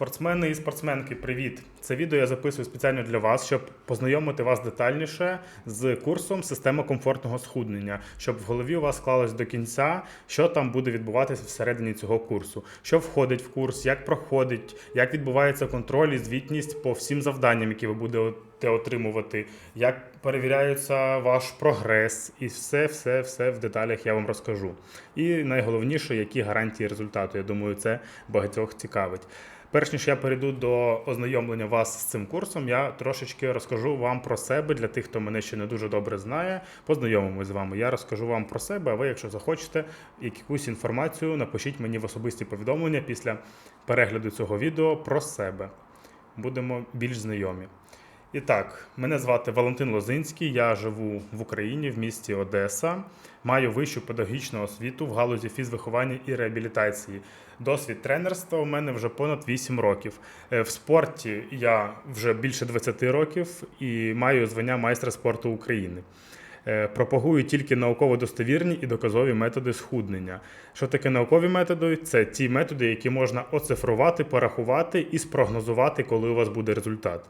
Спортсмени і спортсменки, привіт! Це відео я записую спеціально для вас, щоб познайомити вас детальніше з курсом система комфортного схуднення, щоб в голові у вас склалось до кінця, що там буде відбуватися всередині цього курсу, що входить в курс, як проходить, як відбувається контроль і звітність по всім завданням, які ви будете отримувати, як перевіряється ваш прогрес, і все, все, все в деталях я вам розкажу. І найголовніше, які гарантії результату. Я думаю, це багатьох цікавить. Перш ніж я перейду до ознайомлення вас з цим курсом, я трошечки розкажу вам про себе для тих, хто мене ще не дуже добре знає. Познайомимось з вами. Я розкажу вам про себе, а ви, якщо захочете якусь інформацію, напишіть мені в особисті повідомлення після перегляду цього відео про себе. Будемо більш знайомі. І так, мене звати Валентин Лозинський, я живу в Україні в місті Одеса. Маю вищу педагогічну освіту в галузі фізвиховання і реабілітації. Досвід тренерства у мене вже понад 8 років. Е, В спорті я вже більше 20 років і маю звання майстра спорту України. Е, Пропагую тільки науково достовірні і доказові методи схуднення. Що таке наукові методи? Це ті методи, які можна оцифрувати, порахувати і спрогнозувати, коли у вас буде результат.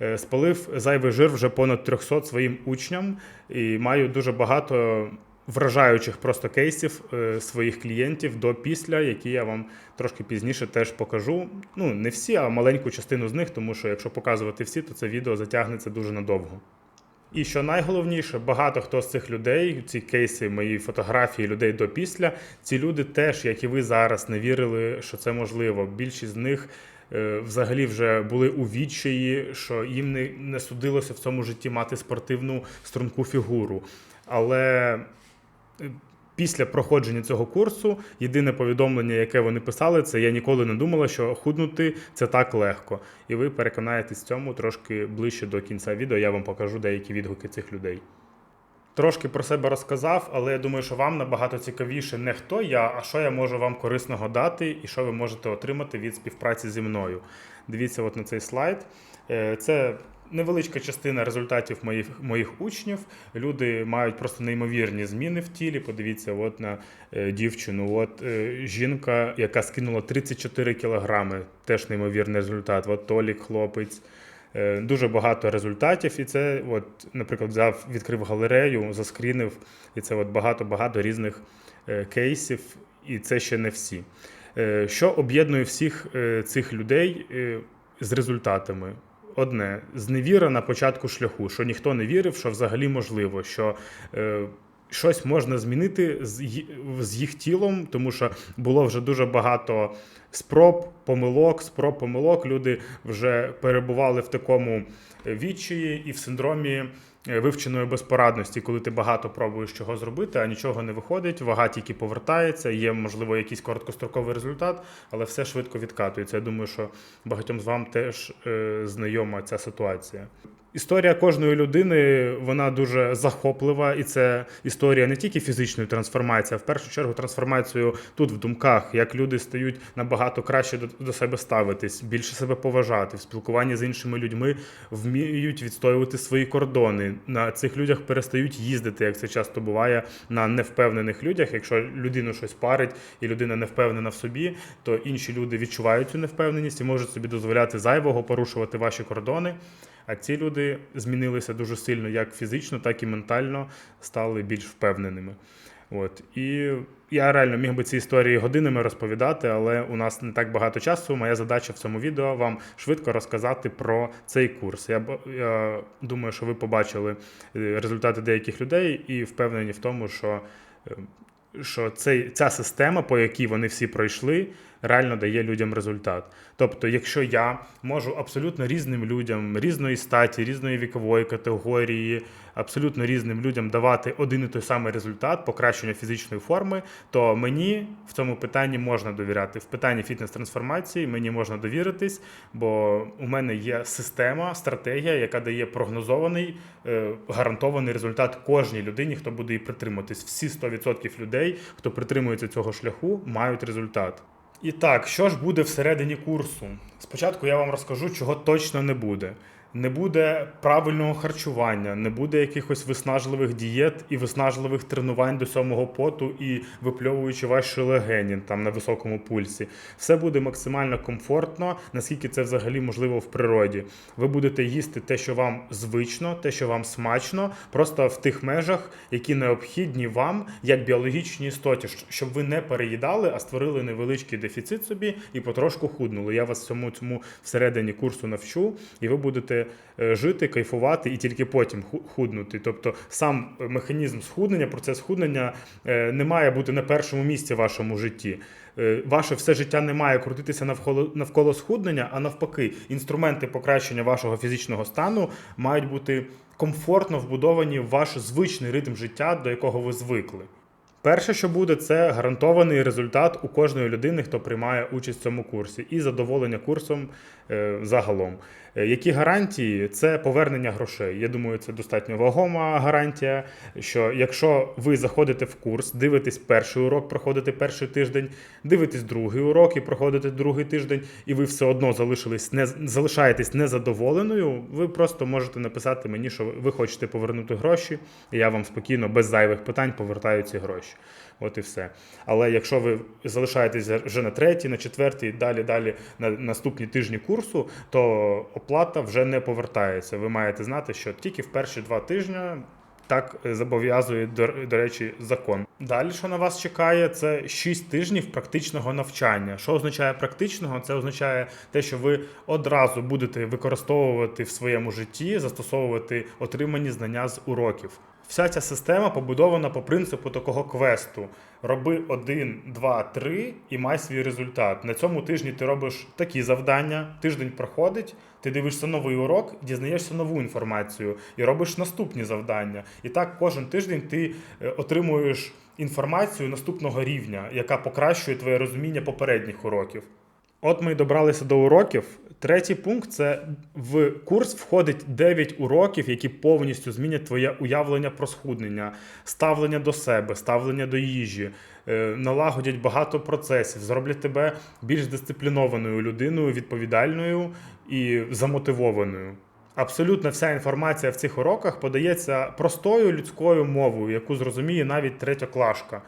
Е, Спалив зайвий жир вже понад 300 своїм учням і маю дуже багато вражаючих просто кейсів е, своїх клієнтів до після, які я вам трошки пізніше теж покажу. Ну, не всі, а маленьку частину з них, тому що якщо показувати всі, то це відео затягнеться дуже надовго. І що найголовніше, багато хто з цих людей, ці кейси, мої фотографії людей до після, ці люди теж, як і ви зараз, не вірили, що це можливо. Більшість з них взагалі вже були у відчаї, що їм не, не судилося в цьому житті мати спортивну струнку фігуру. Але е, після проходження цього курсу єдине повідомлення, яке вони писали, це я ніколи не думала, що худнути це так легко. І ви переконаєтесь цьому трошки ближче до кінця відео. Я вам покажу деякі відгуки цих людей. Трошки про себе розказав, але я думаю, що вам набагато цікавіше не хто я, а що я можу вам корисного дати і що ви можете отримати від співпраці зі мною. Дивіться от на цей слайд. Е, Це невеличка частина результатів моїх, моїх учнів. Люди мають просто неймовірні зміни в тілі. Подивіться, от на е, дівчину. От е, жінка, яка скинула 34 кілограми, теж неймовірний результат. От Толік, хлопець. Е, Дуже багато результатів, і це, от, наприклад, взяв, відкрив галерею, заскрінив, і це от багато-багато різних е, кейсів, і це ще не всі. Е, Що об'єднує всіх цих людей з результатами? Одне зневіра на початку шляху, що ніхто не вірив, що взагалі можливо, що щось можна змінити з, їх тілом, тому що було вже дуже багато спроб, помилок, спроб, помилок. Люди вже перебували в такому відчаї і в синдромі е, вивченої безпорадності, коли ти багато пробуєш чого зробити, а нічого не виходить, вага тільки повертається, є, можливо, якийсь короткостроковий результат, але все швидко відкатується. Я думаю, що багатьом з вам теж е, знайома ця ситуація. Історія кожної людини вона дуже захоплива, і це історія не тільки фізичної трансформації, а в першу чергу трансформацію тут в думках, як люди стають набагато краще до, себе ставитись, більше себе поважати, в спілкуванні з іншими людьми вміють відстоювати свої кордони. На цих людях перестають їздити, як це часто буває на невпевнених людях. Якщо людину щось парить і людина не впевнена в собі, то інші люди відчувають цю невпевненість і можуть собі дозволяти зайвого порушувати ваші кордони. А ці люди змінилися дуже сильно як фізично, так і ментально стали більш впевненими. От. І я реально міг би ці історії годинами розповідати, але у нас не так багато часу. Моя задача в цьому відео вам швидко розказати про цей курс. Я, я думаю, що ви побачили е, результати деяких людей і впевнені в тому, що, е, що цей, ця система, по якій вони всі пройшли, реально дає людям результат. Тобто, якщо я можу абсолютно різним людям, різної статі, різної вікової категорії, абсолютно різним людям давати один і той самий результат покращення фізичної форми, то мені в цьому питанні можна довіряти. В питанні фітнес-трансформації мені можна довіритись, бо у мене є система, стратегія, яка дає прогнозований, е, гарантований результат кожній людині, хто буде її притримуватись. Всі 100% людей, хто притримується цього шляху, мають результат. І так, що ж буде всередині курсу? Спочатку я вам розкажу, чого точно не буде. Не буде правильного харчування, не буде якихось виснажливих дієт і виснажливих тренувань до сьомого поту і випльовуючи ваші легені там на високому пульсі. Все буде максимально комфортно, наскільки це взагалі можливо в природі. Ви будете їсти те, що вам звично, те, що вам смачно, просто в тих межах, які необхідні вам як біологічній істоті, щоб ви не переїдали, а створили невеличкий дефіцит собі і потрошку худнули. Я вас цьому цьому всередині курсу навчу, і ви будете жити, кайфувати і тільки потім ху- худнути. Тобто сам механізм схуднення, процес схуднення е, не має бути на першому місці в вашому житті. Е, Ваше все життя не має крутитися навколо навколо схуднення, а навпаки, інструменти покращення вашого фізичного стану мають бути комфортно вбудовані в ваш звичний ритм життя, до якого ви звикли. Перше, що буде, це гарантований результат у кожної людини, хто приймає участь в цьому курсі, і задоволення курсом е, загалом. Е, Які гарантії? Це повернення грошей. Я думаю, це достатньо вагома гарантія. Що якщо ви заходите в курс, дивитесь перший урок, проходите перший тиждень, дивитесь другий урок і проходите другий тиждень, і ви все одно залишились не залишаєтесь незадоволеною, ви просто можете написати мені, що ви хочете повернути гроші, і я вам спокійно, без зайвих питань повертаю ці гроші. От і все. Але якщо ви залишаєтесь вже на третій, на четвертій, далі, далі на наступні тижні курсу, то оплата вже не повертається. Ви маєте знати, що тільки в перші два тижні. Так е, зобов'язує, до, до речі, закон. Далі, що на вас чекає, це 6 тижнів практичного навчання. Що означає практичного? Це означає те, що ви одразу будете використовувати в своєму житті, застосовувати отримані знання з уроків. Вся ця система побудована по принципу такого квесту: роби один, два, три і май свій результат. На цьому тижні ти робиш такі завдання, тиждень проходить, ти дивишся новий урок, дізнаєшся нову інформацію і робиш наступні завдання. І так кожен тиждень ти е, отримуєш інформацію наступного рівня, яка покращує твоє розуміння попередніх уроків. От ми й добралися до уроків. Третій пункт це в курс входить 9 уроків, які повністю змінять твоє уявлення про схуднення, ставлення до себе, ставлення до їжі, е, налагодять багато процесів, зроблять тебе більш дисциплінованою людиною, відповідальною і замотивованою. Абсолютно вся інформація в цих уроках подається простою людською мовою, яку зрозуміє навіть третьоклашка.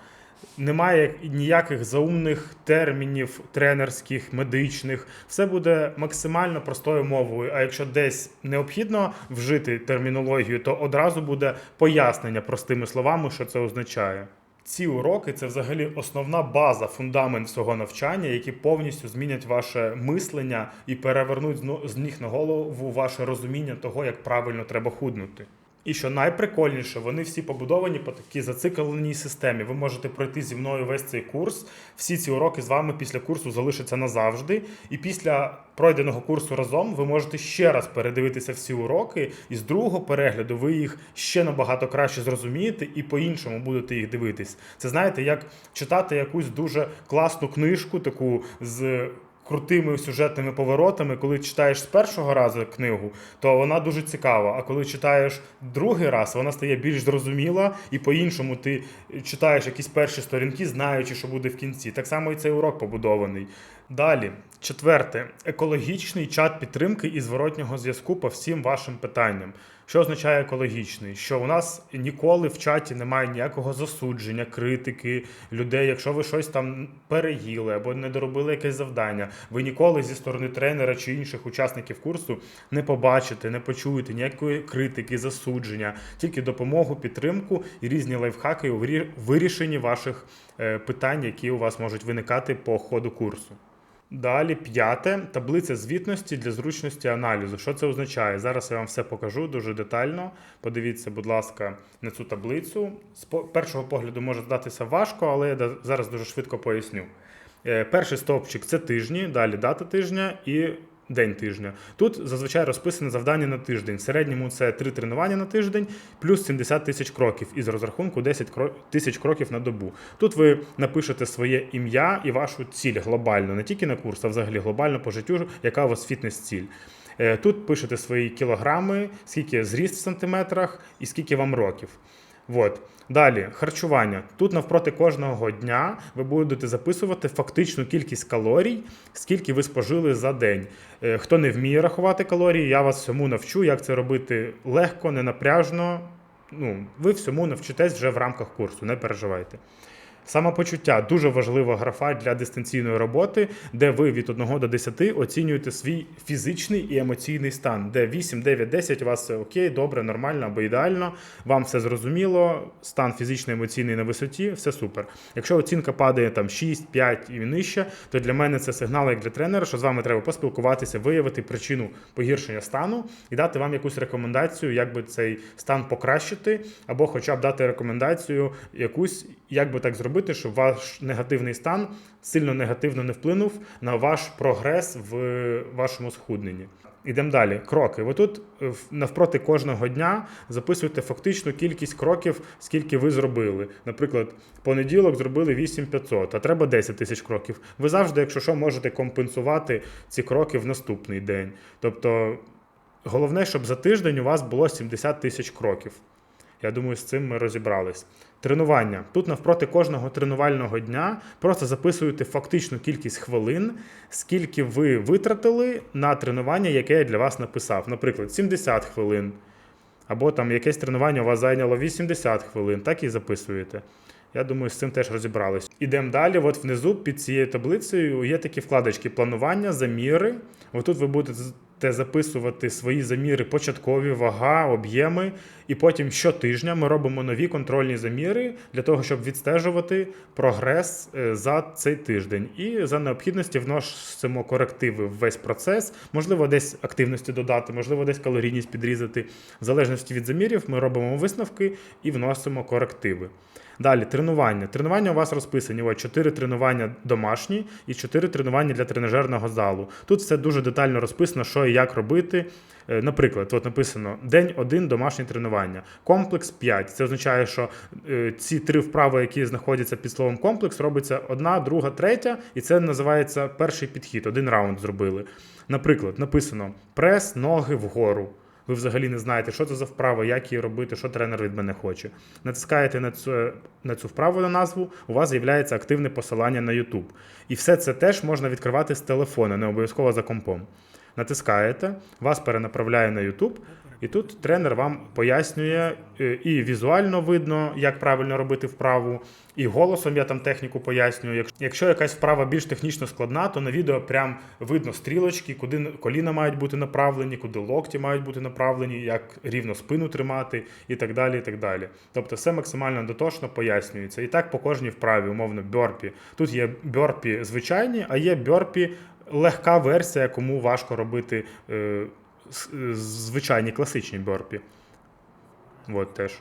Немає ніяких заумних термінів тренерських, медичних. Все буде максимально простою мовою. А якщо десь необхідно вжити термінологію, то одразу буде пояснення простими словами, що це означає. Ці уроки це взагалі основна база, фундамент всього навчання, які повністю змінять ваше мислення і перевернуть з ніг на голову ваше розуміння того, як правильно треба худнути. І що найприкольніше, вони всі побудовані по такій зацикленій системі. Ви можете пройти зі мною весь цей курс. Всі ці уроки з вами після курсу залишаться назавжди. І після пройденого курсу разом ви можете ще раз передивитися всі уроки, і з другого перегляду ви їх ще набагато краще зрозумієте і по-іншому будете їх дивитись. Це знаєте, як читати якусь дуже класну книжку, таку з крутими сюжетними поворотами, коли читаєш з першого разу книгу, то вона дуже цікава. А коли читаєш другий раз, вона стає більш зрозуміла, і по-іншому ти читаєш якісь перші сторінки, знаючи, що буде в кінці. Так само і цей урок побудований. Далі, четверте, екологічний чат підтримки і зворотнього зв'язку по всім вашим питанням. Що означає екологічний? Що у нас ніколи в чаті немає ніякого засудження, критики людей. Якщо ви щось там переїли або не доробили якесь завдання, ви ніколи зі сторони тренера чи інших учасників курсу не побачите, не почуєте ніякої критики, засудження, тільки допомогу, підтримку і різні лайфхаки у вирішенні ваших е, питань, які у вас можуть виникати по ходу курсу. Далі п'яте таблиця звітності для зручності аналізу. Що це означає? Зараз я вам все покажу дуже детально. Подивіться, будь ласка, на цю таблицю. З першого погляду може здатися важко, але я зараз дуже швидко поясню. Е, Перший стовпчик це тижні, далі дата тижня і день тижня. Тут зазвичай розписане завдання на тиждень. В середньому це 3 тренування на тиждень, плюс 70 тисяч кроків із розрахунку 10 кро- тисяч кроків на добу. Тут ви напишете своє ім'я і вашу ціль глобально, не тільки на курс, а взагалі глобально по життю, яка у вас фітнес-ціль. Е, Тут пишете свої кілограми, скільки зріст в сантиметрах і скільки вам років. От. Далі, харчування. Тут навпроти кожного дня ви будете записувати фактичну кількість калорій, скільки ви спожили за день. Е, Хто не вміє рахувати калорії, я вас всьому навчу, як це робити легко, ненапряжно. Ну, ви всьому навчитесь вже в рамках курсу, не переживайте. Самопочуття дуже важлива графа для дистанційної роботи, де ви від 1 до 10 оцінюєте свій фізичний і емоційний стан, де 8, 9, 10 у вас все окей, добре, нормально або ідеально, вам все зрозуміло, стан фізичний, емоційний на висоті, все супер. Якщо оцінка падає там 6, 5 і нижче, то для мене це сигнал як для тренера, що з вами треба поспілкуватися, виявити причину погіршення стану і дати вам якусь рекомендацію, як би цей стан покращити, або хоча б дати рекомендацію якусь, як би так зробити, щоб ваш негативний стан сильно негативно не вплинув на ваш прогрес в вашому схудненні. Ідемо далі. Кроки. Ви тут е, навпроти кожного дня записуєте фактичну кількість кроків, скільки ви зробили. Наприклад, понеділок зробили 8500, а треба 10 тисяч кроків. Ви завжди, якщо що, можете компенсувати ці кроки в наступний день. Тобто, головне, щоб за тиждень у вас було 70 тисяч кроків. Я думаю, з цим ми розібрались. Тренування. Тут навпроти кожного тренувального дня просто записуєте фактичну кількість хвилин, скільки ви витратили на тренування, яке я для вас написав. Наприклад, 70 хвилин. Або там якесь тренування у вас зайняло 80 хвилин, так і записуєте. Я думаю, з цим теж розібрались. Ідемо далі. От внизу під цією таблицею є такі вкладочки планування, заміри. Отут ви будете записувати свої заміри, початкові, вага, об'єми. І потім щотижня ми робимо нові контрольні заміри для того, щоб відстежувати прогрес е, за цей тиждень. І за необхідності вносимо корективи в весь процес. Можливо, десь активності додати, можливо, десь калорійність підрізати. В залежності від замірів ми робимо висновки і вносимо корективи. Далі тренування. Тренування у вас розписані. Ось 4 тренування домашні і 4 тренування для тренажерного залу. Тут все дуже детально розписано, що і як робити. Е, Наприклад, от написано день 1 домашнє тренування, комплекс 5. Це означає, що е, ці три вправи, які знаходяться під словом комплекс, робиться одна, друга, третя, і це називається перший підхід. Один раунд зробили. Наприклад, написано прес, ноги вгору. Ви взагалі не знаєте, що це за вправа, як її робити, що тренер від мене хоче. Натискаєте на цю, на цю вправу на назву, у вас з'являється активне посилання на YouTube. І все це теж можна відкривати з телефона, не обов'язково за компом. Натискаєте, вас перенаправляє на YouTube, і тут тренер вам пояснює е, і візуально видно, як правильно робити вправу, і голосом я там техніку пояснюю. Якщо- якась вправа більш технічно складна, то на відео прям видно стрілочки, куди коліна мають бути направлені, куди локті мають бути направлені, як рівно спину тримати і так далі. і так далі. Тобто все максимально дотошно пояснюється. І так по кожній вправі, умовно, бьорпі. Тут є бьорпі звичайні, а є бьорпі легка версія, кому важко робити е, звичайні класичні борпі. От теж.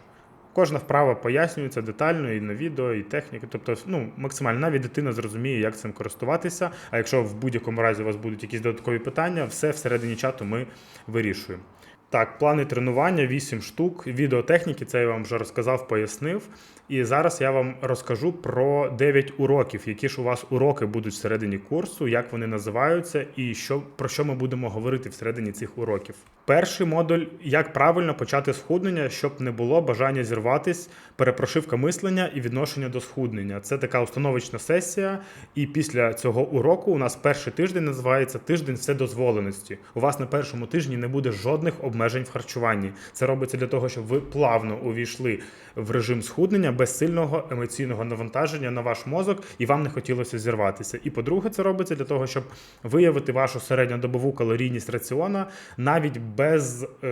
Кожна вправа пояснюється детально і на відео, і техніки. Тобто, ну, максимально навіть дитина зрозуміє, як цим користуватися. А якщо в будь-якому разі у вас будуть якісь додаткові питання, все всередині чату ми вирішуємо. Так, плани тренування 8 штук. Відеотехніки, це я вам вже розказав, пояснив. І зараз я вам розкажу про 9 уроків, які ж у вас уроки будуть всередині курсу, як вони називаються, і що, про що ми будемо говорити всередині цих уроків. Перший модуль як правильно почати схуднення, щоб не було бажання зірватись, перепрошивка мислення і відношення до схуднення. Це така установочна сесія. І після цього уроку у нас перший тиждень називається тиждень вседозволеності. У вас на першому тижні не буде жодних обмежень в харчуванні. Це робиться для того, щоб ви плавно увійшли в режим схуднення без сильного емоційного навантаження на ваш мозок, і вам не хотілося зірватися. І по-друге, це робиться для того, щоб виявити вашу середньодобову калорійність раціона навіть без е,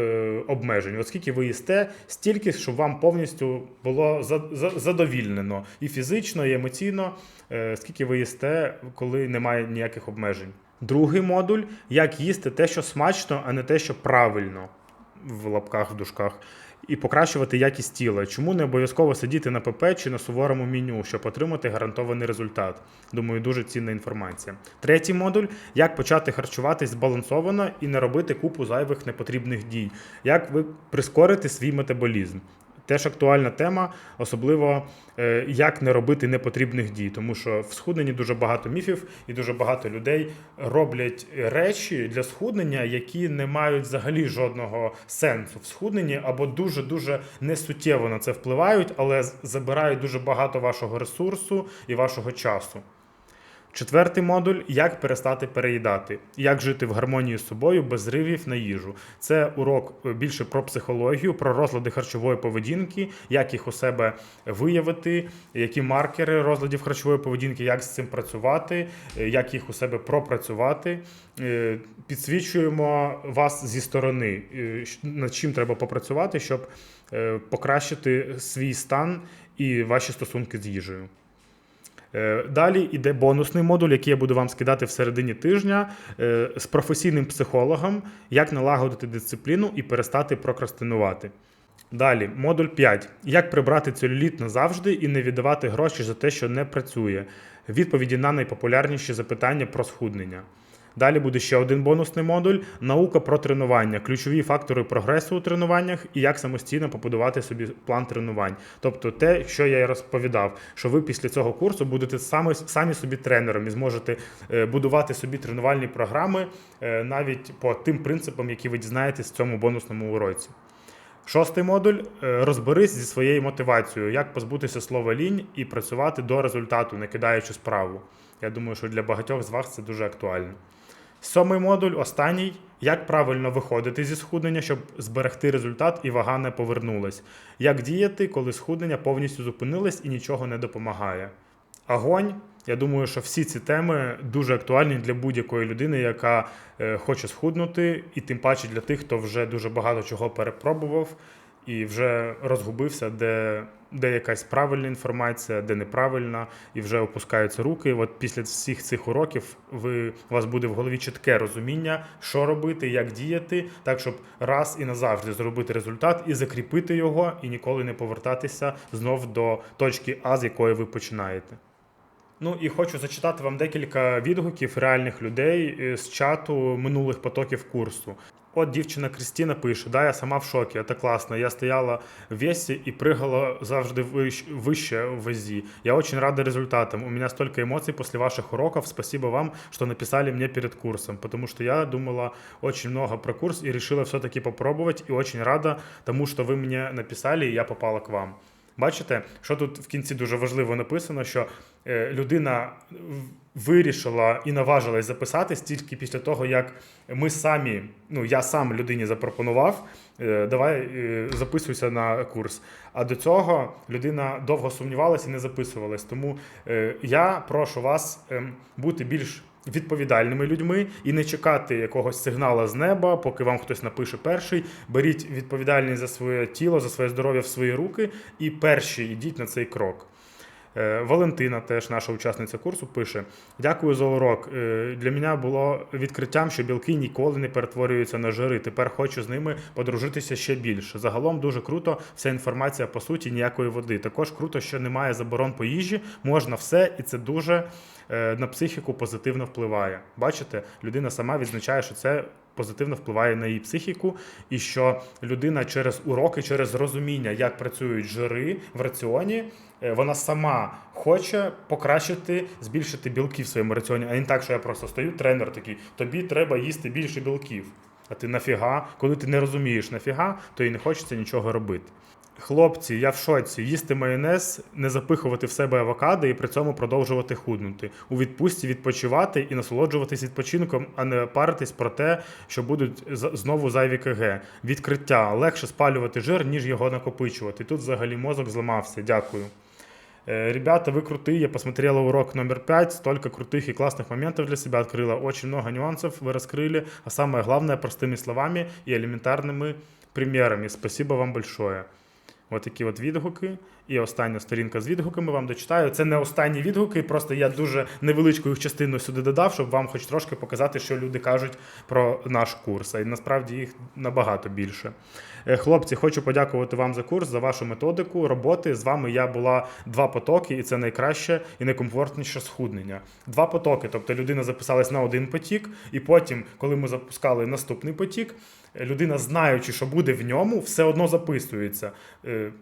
обмежень. Оскільки ви їсте стільки, щоб вам повністю було за- за- задовільнено і фізично, і емоційно, е, скільки ви їсте, коли немає ніяких обмежень. Другий модуль як їсти те, що смачно, а не те, що правильно в лапках, в дужках. І покращувати якість тіла. Чому не обов'язково сидіти на ПП чи на суворому меню, щоб отримати гарантований результат? Думаю, дуже цінна інформація. Третій модуль як почати харчуватись збалансовано і не робити купу зайвих непотрібних дій. Як ви прискорити свій метаболізм. Теж актуальна тема, особливо е, як не робити непотрібних дій, тому що в схудненні дуже багато міфів і дуже багато людей роблять речі для схуднення, які не мають взагалі жодного сенсу в схудненні, або дуже дуже несуттєво на це впливають, але забирають дуже багато вашого ресурсу і вашого часу. Четвертий модуль як перестати переїдати, як жити в гармонії з собою без зривів на їжу. Це урок е, більше про психологію, про розлади харчової поведінки, як їх у себе виявити, які маркери розладів харчової поведінки, як з цим працювати, е, як їх у себе пропрацювати. Е, Підсвічуємо вас зі сторони, над чим треба попрацювати, щоб покращити свій стан і ваші стосунки з їжею. Е, Далі йде бонусний модуль, який я буду вам скидати в середині тижня е, з професійним психологом, як налагодити дисципліну і перестати прокрастинувати. Далі, модуль 5. Як прибрати целюліт назавжди і не віддавати гроші за те, що не працює. Відповіді на найпопулярніші запитання про схуднення. Далі буде ще один бонусний модуль наука про тренування, ключові фактори прогресу у тренуваннях і як самостійно побудувати собі план тренувань. Тобто те, що я і розповідав, що ви після цього курсу будете самі, самі собі тренером і зможете е, будувати собі тренувальні програми е, навіть по тим принципам, які ви дізнаєтесь в цьому бонусному уроці. Шостий модуль е, розберись зі своєю мотивацією, як позбутися слова лінь і працювати до результату, не кидаючи справу. Я думаю, що для багатьох з вас це дуже актуально. Сьомий модуль, останній, як правильно виходити зі схуднення, щоб зберегти результат і вага не повернулась. Як діяти, коли схуднення повністю зупинилось і нічого не допомагає. Огонь. Я думаю, що всі ці теми дуже актуальні для будь-якої людини, яка е, хоче схуднути, і тим паче для тих, хто вже дуже багато чого перепробував і вже розгубився, де, де якась правильна інформація, де неправильна, і вже опускаються руки. От після всіх цих уроків ви, у вас буде в голові чітке розуміння, що робити, як діяти, так щоб раз і назавжди зробити результат і закріпити його, і ніколи не повертатися знов до точки А, з якої ви починаєте. Ну і хочу зачитати вам декілька відгуків реальних людей е, з чату минулих потоків курсу. От дівчина Крістіна пише: Да, я сама в шокі, це класно. Я стояла в весі і пригала завжди вищ- вище в вазі. Я очень рада результатам. У меня столько эмоций после ваших уроков. Спасибо вам, что написали мне перед курсом, потому что я думала очень много про курс и решила все-таки попробовать. И очень рада тому, що ви мені написали, і я попала к вам. Бачите, що тут в кінці дуже важливо написано, що е, людина вирішила і наважилась записатись тільки після того, як ми самі, ну я сам людині запропонував, е, давай е, записуйся на курс. А до цього людина довго сумнівалася і не записувалась. Тому я прошу вас ем, бути більш відповідальними людьми і не чекати якогось сигнала з неба, поки вам хтось напише перший. Беріть відповідальність за своє тіло, за своє здоров'я в свої руки і перші йдіть на цей крок. Е, Валентина, теж наша учасниця курсу, пише: Дякую за урок. Е, Для мене було відкриттям, що білки ніколи не перетворюються на жири. Тепер хочу з ними подружитися ще більше. Загалом дуже круто, вся інформація по суті ніякої води. Також круто, що немає заборон по їжі, можна все, і це дуже е, на психіку позитивно впливає. Бачите, людина сама відзначає, що це. Позитивно впливає на її психіку, і що людина через уроки, через розуміння, як працюють жири в раціоні, е, вона сама хоче покращити, збільшити білки в своєму раціоні, а не так, що я просто стою, тренер такий, тобі треба їсти більше білків. А ти нафіга, коли ти не розумієш нафіга, то і не хочеться нічого робити. Хлопці, я в шоці. Їсти майонез, не запихувати в себе авокадо і при цьому продовжувати худнути. У відпустці відпочивати і насолоджуватись відпочинком, а не паритись про те, що будуть з- знову зайві КГ. Відкриття легше спалювати жир, ніж його накопичувати. Тут взагалі мозок зламався. Дякую. Э, Ребята, вы крутые, я посмотрела урок номер 5, столько крутых и классных моментов для себя открыла, очень много нюансов вы раскрыли, а самое главное, простыми словами и элементарными примерами. Спасибо вам большое. От такі от відгуки. І остання сторінка з відгуками вам дочитаю. Це не останні відгуки, просто я дуже невеличку їх частину сюди додав, щоб вам хоч трошки показати, що люди кажуть про наш курс. Й насправді їх набагато більше. Е, Хлопці, хочу подякувати вам за курс, за вашу методику роботи. З вами я була два потоки, і це найкраще і найкомфортніше схуднення. Два потоки. Тобто людина записалась на один потік, і потім, коли ми запускали наступний потік, е, людина, знаючи, що буде в ньому, все одно записується.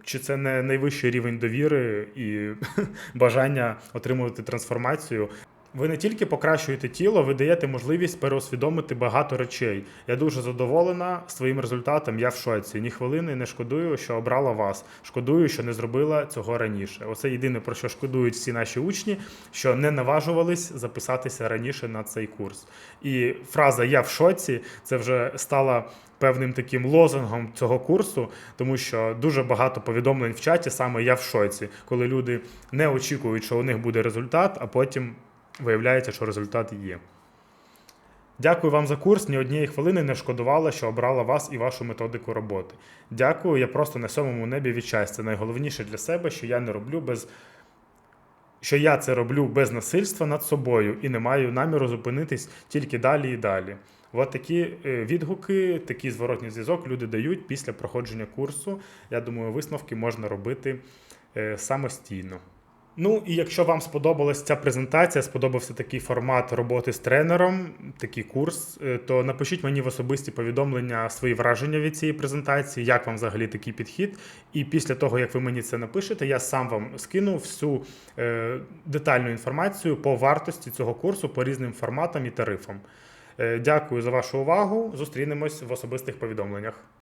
Чи це не найвищий рівень довіри і бажання отримувати трансформацію? Ви не тільки покращуєте тіло, ви даєте можливість переосвідомити багато речей. Я дуже задоволена своїм результатом. Я в шоці. Ні хвилини не шкодую, що обрала вас. Шкодую, що не зробила цього раніше. Оце єдине про що шкодують всі наші учні, що не наважувались записатися раніше на цей курс. І фраза Я в шоці це вже стала. Певним таким лозунгом цього курсу, тому що дуже багато повідомлень в чаті саме я в шоці, коли люди не очікують, що у них буде результат, а потім виявляється, що результат є. Дякую вам за курс. Ні однієї хвилини не шкодувала, що обрала вас і вашу методику роботи. Дякую, я просто на сьомому небі від щастя. Найголовніше для себе, що я не роблю без. Що я це роблю без насильства над собою і не маю наміру зупинитись тільки далі і далі. От такі е, відгуки, такий зворотній зв'язок люди дають після проходження курсу. Я думаю, висновки можна робити е, самостійно. Ну і якщо вам сподобалась ця презентація, сподобався такий формат роботи з тренером, такий курс, е, то напишіть мені в особисті повідомлення свої враження від цієї презентації, як вам взагалі такий підхід. І після того, як ви мені це напишете, я сам вам скину всю е, детальну інформацію по вартості цього курсу по різним форматам і тарифам. Е, дякую за вашу увагу. Зустрінемось в особистих повідомленнях.